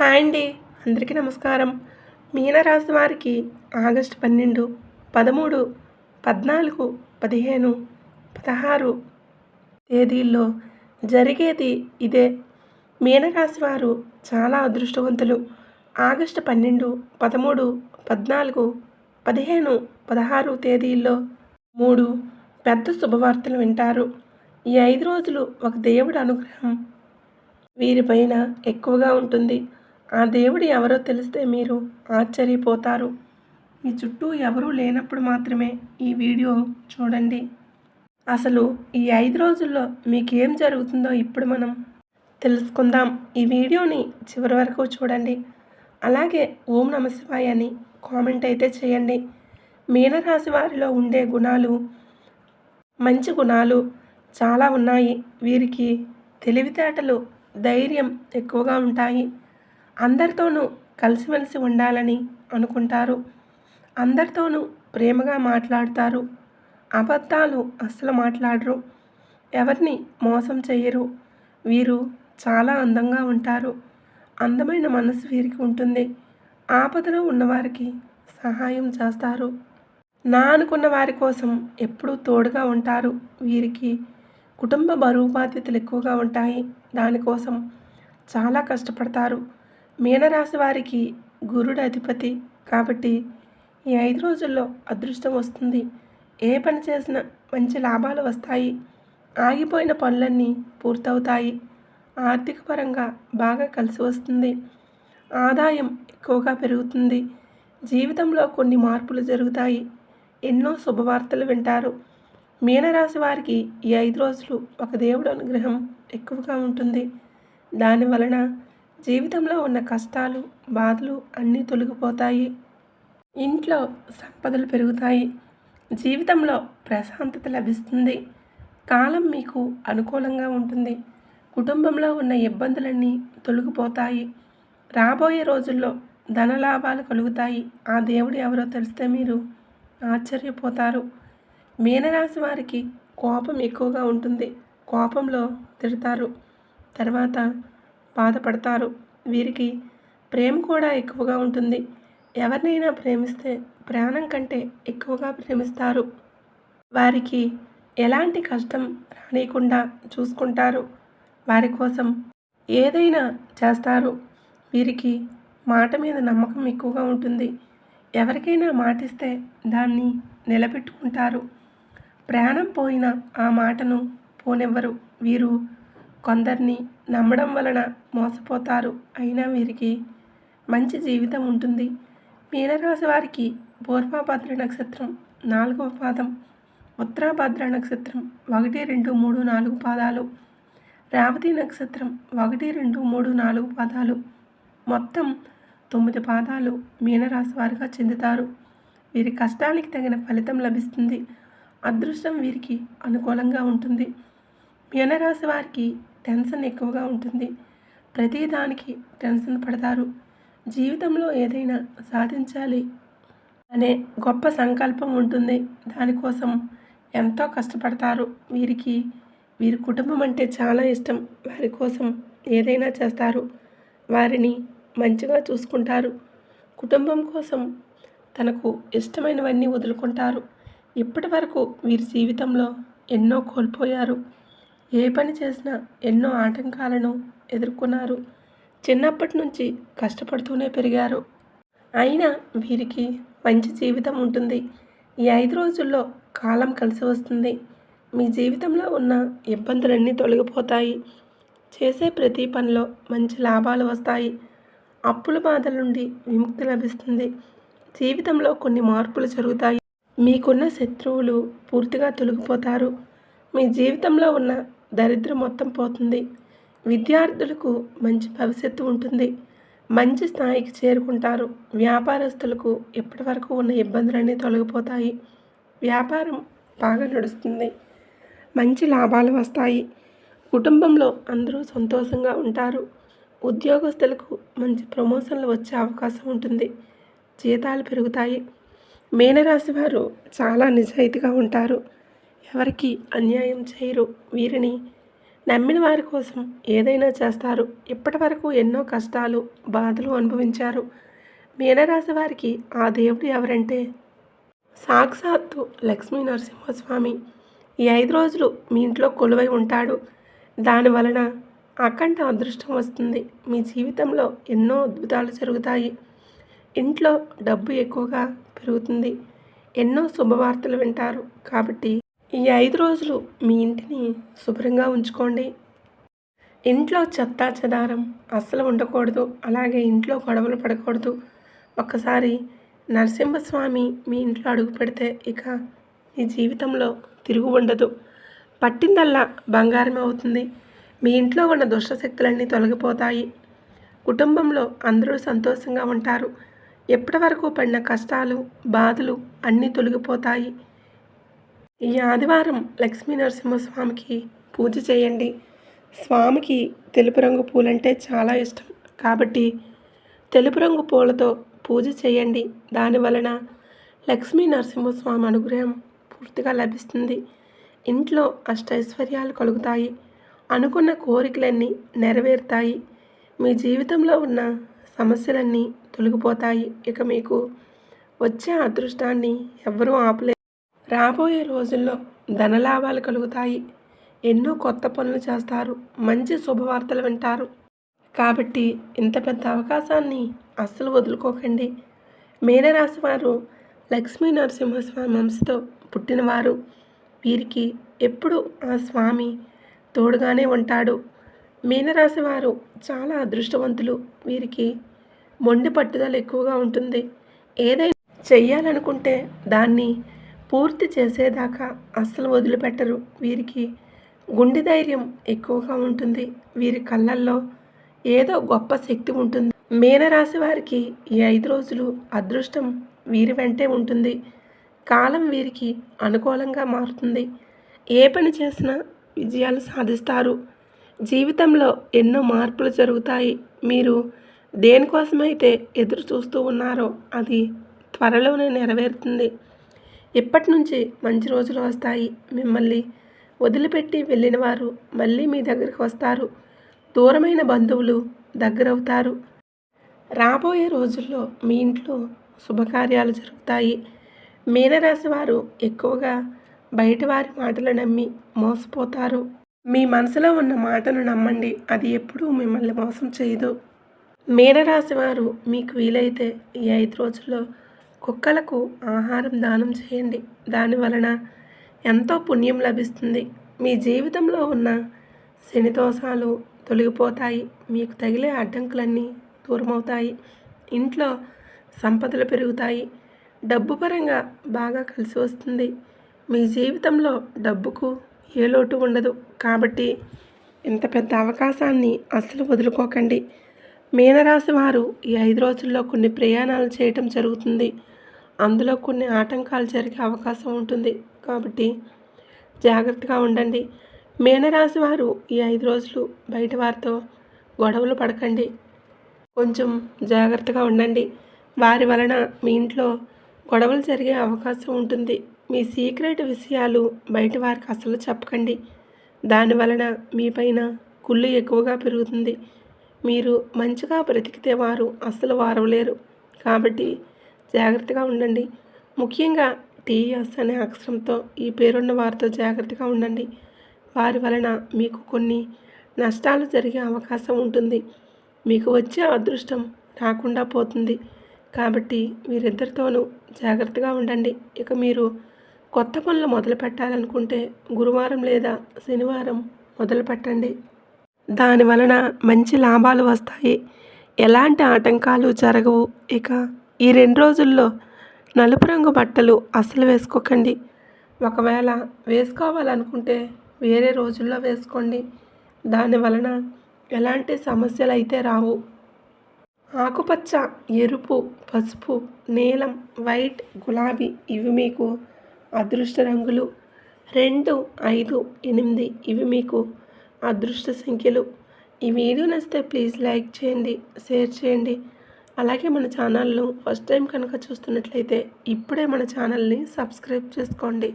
Hi అండి. అందరికీ నమస్కారం. మీనరాశి వారికి ఆగస్టు పన్నెండు పదమూడు పద్నాలుగు పదిహేను పదహారు తేదీల్లో జరిగేది ఇదే. మీనరాశి వారు చాలా అదృష్టవంతులు. ఆగస్టు పన్నెండు పదమూడు పద్నాలుగు పదిహేను పదహారు తేదీల్లో మూడు పెద్ద శుభవార్తలు వింటారు. ఈ ఐదు రోజులు ఒక దేవుడి అనుగ్రహం వీరిపైన ఎక్కువగా ఉంటుంది. ఆ దేవుడు ఎవరో తెలిస్తే మీరు ఆశ్చర్యపోతారు. మీ చుట్టూ ఎవరూ లేనప్పుడు మాత్రమే ఈ వీడియో చూడండి. అసలు ఈ ఐదు రోజుల్లో మీకేం జరుగుతుందో ఇప్పుడు మనం తెలుసుకుందాం. ఈ వీడియోని చివరి వరకు చూడండి. అలాగే ఓం నమశివాయ అని కామెంట్ అయితే చేయండి. మీనరాశి వారిలో ఉండే గుణాలు మంచి గుణాలు చాలా ఉన్నాయి. వీరికి తెలివితేటలు ధైర్యం ఎక్కువగా ఉంటాయి. అందరితోనూ కలిసిమెలిసి ఉండాలని అనుకుంటారు. అందరితోనూ ప్రేమగా మాట్లాడతారు. అబద్ధాలు అస్సలు మాట్లాడరు. ఎవరిని మోసం చేయరు వీరు చాలా అందంగా ఉంటారు. అందమైన మనసు వీరికి ఉంటుంది. ఆపదలో ఉన్నవారికి సహాయం చేస్తారు. నా అనుకున్న వారి కోసం ఎప్పుడూ తోడుగా ఉంటారు. వీరికి కుటుంబ బరువు బాధ్యతలు ఎక్కువగా ఉంటాయి. దానికోసం చాలా కష్టపడతారు. మీనరాశి వారికి గురుడు అధిపతి కాబట్టి ఈ ఐదు రోజుల్లో అదృష్టం వస్తుంది. ఏ పని చేసినా మంచి లాభాలు వస్తాయి. ఆగిపోయిన పనులన్నీ పూర్తవుతాయి. ఆర్థిక పరంగా బాగా కలిసి వస్తుంది. ఆదాయం ఎక్కువగా పెరుగుతుంది. జీవితంలో కొన్ని మార్పులు జరుగుతాయి. ఎన్నో శుభవార్తలు వింటారు. మీనరాశి వారికి ఈ ఐదు రోజులు ఒక దేవుడు అనుగ్రహం ఎక్కువగా ఉంటుంది. దాని వలన జీవితంలో ఉన్న కష్టాలు బాధలు అన్నీ తొలగిపోతాయి. ఇంట్లో సంపదలు పెరుగుతాయి. జీవితంలో ప్రశాంతత లభిస్తుంది. కాలం మీకు అనుకూలంగా ఉంటుంది. కుటుంబంలో ఉన్న ఇబ్బందులన్నీ తొలగిపోతాయి. రాబోయే రోజుల్లో ధన లాభాలు కలుగుతాయి. ఆ దేవుడు ఎవరో తెలిస్తే మీరు ఆశ్చర్యపోతారు. మీనరాశి వారికి కోపం ఎక్కువగా ఉంటుంది. కోపంలో తిడతారు. తర్వాత బాధపడతారు. వీరికి ప్రేమ కూడా ఎక్కువగా ఉంటుంది. ఎవరినైనా ప్రేమిస్తే ప్రాణం కంటే ఎక్కువగా ప్రేమిస్తారు. వారికి ఎలాంటి కష్టం రానియకుండా చూసుకుంటారు. వారి కోసం ఏదైనా చేస్తారు. వీరికి మాట మీద నమ్మకం ఎక్కువగా ఉంటుంది. ఎవరికైనా మాటిస్తే దాన్ని నిలబెట్టుకుంటారు. ప్రాణం పోయిన ఆ మాటను పోనివ్వరు. వీరు కొందరిని నమ్మడం వలన మోసపోతారు. అయినా వీరికి మంచి జీవితం ఉంటుంది. మీనరాశి వారికి పూర్వభద్ర నక్షత్రం నాలుగవ పాదం ఉత్తరాభద్ర నక్షత్రం ఒకటి రెండు మూడు నాలుగు పాదాలు రేవతి నక్షత్రం ఒకటి రెండు మూడు నాలుగు పాదాలు. మొత్తం తొమ్మిది పాదాలు మీనరాశి వారిగా చెందుతారు. వీరి కష్టానికి తగిన ఫలితం లభిస్తుంది. అదృష్టం వీరికి అనుకూలంగా ఉంటుంది. మీనరాశి వారికి టెన్షన్ ఎక్కువగా ఉంటుంది. ప్రతిదానికి టెన్షన్ పడతారు. జీవితంలో ఏదైనా సాధించాలి అనే గొప్ప సంకల్పం ఉంటుంది. దానికోసం ఎంతో కష్టపడతారు. వీరికి వీరి కుటుంబం అంటే చాలా ఇష్టం. వారి కోసం ఏదైనా చేస్తారు. వారిని మంచిగా చూసుకుంటారు. కుటుంబం కోసం తనకు ఇష్టమైనవన్నీ వదులుకుంటారు. ఇప్పటి వరకు వీరి జీవితంలో ఎన్నో కోల్పోయారు. ఏ పని చేసినా ఎన్నో ఆటంకాలను ఎదుర్కొన్నారు. చిన్నప్పటి నుంచి కష్టపడుతూనే పెరిగారు. అయినా వీరికి మంచి జీవితం ఉంటుంది. ఈ ఐదు రోజుల్లో కాలం కలిసి వస్తుంది. మీ జీవితంలో ఉన్న ఇబ్బందులన్నీ తొలగిపోతాయి. చేసే ప్రతి పనిలో మంచి లాభాలు వస్తాయి. అప్పుల బాధల నుండి విముక్తి లభిస్తుంది. జీవితంలో కొన్ని మార్పులు జరుగుతాయి. మీకున్న శత్రువులు పూర్తిగా తొలగిపోతారు. మీ జీవితంలో ఉన్న దరిద్రం మొత్తం పోతుంది. విద్యార్థులకు మంచి భవిష్యత్తు ఉంటుంది. మంచి స్థాయికి చేరుకుంటారు. వ్యాపారస్తులకు ఇప్పటి వరకు ఉన్న ఇబ్బందులన్నీ తొలగిపోతాయి. వ్యాపారం బాగా నడుస్తుంది. మంచి లాభాలు వస్తాయి. కుటుంబంలో అందరూ సంతోషంగా ఉంటారు. ఉద్యోగస్తులకు మంచి ప్రమోషన్లు వచ్చే అవకాశం ఉంటుంది. జీతాలు పెరుగుతాయి. మీనరాశి వారు చాలా నిజాయితీగా ఉంటారు. ఎవరికి అన్యాయం చేయరు వీరిని. నమ్మిన వారి కోసం ఏదైనా చేస్తారు. ఇప్పటి వరకు ఎన్నో కష్టాలు బాధలు అనుభవించారు. మీనరాశి వారికి ఆ దేవుడు ఎవరంటే? సాక్షాత్తు లక్ష్మీ నరసింహస్వామి. ఈ ఐదు రోజులు మీ ఇంట్లో కొలువై ఉంటాడు. దాని వలన అఖండ అదృష్టం వస్తుంది. మీ జీవితంలో ఎన్నో అద్భుతాలు జరుగుతాయి. ఇంట్లో డబ్బు ఎక్కువగా పెరుగుతుంది. ఎన్నో శుభవార్తలు వింటారు. కాబట్టి ఈ ఐదు రోజులు మీ ఇంటిని శుభ్రంగా ఉంచుకోండి. ఇంట్లో చెత్త చెదారం అస్సలు ఉండకూడదు. అలాగే ఇంట్లో గొడవలు పడకూడదు. ఒక్కసారి నరసింహస్వామి మీ ఇంట్లో అడుగు పెడితే ఇక మీ జీవితంలో తిరుగు ఉండదు. పట్టిందల్లా బంగారం అవుతుంది. మీ ఇంట్లో ఉన్న దుష్టశక్తులన్నీ తొలగిపోతాయి. కుటుంబంలో అందరూ సంతోషంగా ఉంటారు. ఎప్పటి వరకు పడిన కష్టాలు బాధలు అన్నీ తొలగిపోతాయి. ఈ ఆదివారం లక్ష్మీ నరసింహస్వామికి పూజ చేయండి. స్వామికి తెలుపు రంగు పూలంటే చాలా ఇష్టం. కాబట్టి తెలుపు రంగు పూలతో పూజ చేయండి. దాని వలన లక్ష్మీ నరసింహస్వామి అనుగ్రహం పూర్తిగా లభిస్తుంది. ఇంట్లో అష్టైశ్వర్యాలు కలుగుతాయి. అనుకున్న కోరికలన్నీ నెరవేరుతాయి. మీ జీవితంలో ఉన్న సమస్యలన్నీ తొలగిపోతాయి. ఇక మీకు వచ్చే అదృష్టాన్ని ఎవ్వరూ ఆపలేరు. రాబోయే రోజుల్లో ధనలాభాలు కలుగుతాయి. ఎన్నో కొత్త పనులు చేస్తారు. మంచి శుభవార్తలు వింటారు. కాబట్టి ఇంత పెద్ద అవకాశాన్ని అస్సలు వదులుకోకండి. మీనరాశి వారు లక్ష్మీ నరసింహస్వామి వంశతో పుట్టినవారు. వీరికి ఎప్పుడు ఆ స్వామి తోడుగానే ఉంటాడు. మీనరాశి వారు చాలా అదృష్టవంతులు. వీరికి మొండి పట్టుదల ఎక్కువగా ఉంటుంది. ఏదైనా చెయ్యాలనుకుంటే దాన్ని పూర్తి చేసేదాకా అస్సలు వదిలిపెట్టరు. వీరికి గుండె ధైర్యం ఎక్కువగా ఉంటుంది. వీరి కళ్ళల్లో ఏదో గొప్ప శక్తి ఉంటుంది. మీనరాశి వారికి ఈ ఐదు రోజులు అదృష్టం వీరి వెంటే ఉంటుంది. కాలం వీరికి అనుకూలంగా మారుతుంది. ఏ పని చేసినా విజయాలు సాధిస్తారు. జీవితంలో ఎన్నో మార్పులు జరుగుతాయి. మీరు దేనికోసమైతే ఎదురు చూస్తూ ఉన్నారో అది త్వరలోనే నెరవేరుతుంది. ఇప్పటి నుంచి మంచి రోజులు వస్తాయి. మిమ్మల్ని వదిలిపెట్టి వెళ్ళిన వారు మళ్ళీ మీ దగ్గరికి వస్తారు. దూరమైన బంధువులు దగ్గరవుతారు. రాబోయే రోజుల్లో మీ ఇంట్లో శుభకార్యాలు జరుగుతాయి. మీనరాశి వారు ఎక్కువగా బయట వారి మాటలు నమ్మి మోసపోతారు. మీ మనసులో ఉన్న మాటను నమ్మండి. అది ఎప్పుడూ మిమ్మల్ని మోసం చేయదు. మీనరాశి వారు మీకు వీలైతే ఈ ఐదు రోజుల్లో కుక్కలకు ఆహారం దానం చేయండి. దాని వలన ఎంతో పుణ్యం లభిస్తుంది. మీ జీవితంలో ఉన్న శని దోషాలు తొలగిపోతాయి. మీకు తగిలే అడ్డంకులన్నీ దూరమవుతాయి. ఇంట్లో సంపదలు పెరుగుతాయి. డబ్బు పరంగా బాగా కలిసి వస్తుంది. మీ జీవితంలో డబ్బుకు ఏ లోటు ఉండదు. కాబట్టి ఇంత పెద్ద అవకాశాన్ని అస్సలు వదులుకోకండి. మీనరాశి వారు ఈ ఐదు రోజుల్లో కొన్ని ప్రయాణాలు చేయటం జరుగుతుంది. అందులో కొన్ని ఆటంకాలు జరిగే అవకాశం ఉంటుంది. కాబట్టి జాగ్రత్తగా ఉండండి. మీనరాశి వారు ఈ ఐదు రోజులు బయట వారితో గొడవలు పడకండి. కొంచెం జాగ్రత్తగా ఉండండి. వారి వలన మీ ఇంట్లో గొడవలు జరిగే అవకాశం ఉంటుంది. మీ సీక్రెట్ విషయాలు బయట వారికి అసలు చెప్పకండి. దాని వలన మీ పైన కుళ్ళు ఎక్కువగా పెరుగుతుంది. మీరు మంచిగా బ్రతికితే వారు అస్సలు వారవలేరు. కాబట్టి జాగ్రత్తగా ఉండండి. ముఖ్యంగా టీఎస్ అనే అక్షరంతో ఈ పేరున్న వారితో జాగ్రత్తగా ఉండండి. వారి వలన మీకు కొన్ని నష్టాలు జరిగే అవకాశం ఉంటుంది. మీకు వచ్చే అదృష్టం రాకుండా పోతుంది. కాబట్టి వీరిద్దరితోనూ జాగ్రత్తగా ఉండండి. ఇక మీరు కొత్త పనులు మొదలు పెట్టాలనుకుంటే గురువారం లేదా శనివారం మొదలు పెట్టండి. దాని వలన మంచి లాభాలు వస్తాయి. ఎలాంటి ఆటంకాలు జరగవు. ఇక ఈ రెండు రోజుల్లో నలుపు రంగు బట్టలు అస్సలు వేసుకోకండి. ఒకవేళ వేసుకోవాలనుకుంటే వేరే రోజుల్లో వేసుకోండి. దాని వలన ఎలాంటి సమస్యలు అయితే రావు. ఆకుపచ్చ ఎరుపు పసుపు నీలం వైట్ గులాబీ ఇవి మీకు అదృష్ట రంగులు. రెండు ఐదు ఎనిమిది ఇవి మీకు అదృష్ట సంఖ్యలు. ఈ వీడియో నచ్చితే ప్లీజ్ లైక్ చేయండి షేర్ చేయండి. అలాగే మన ఛానల్ను ఫస్ట్ టైం కనుక చూస్తున్నట్లయితే ఇప్పుడే మన ఛానల్ని సబ్స్క్రైబ్ చేసుకోండి.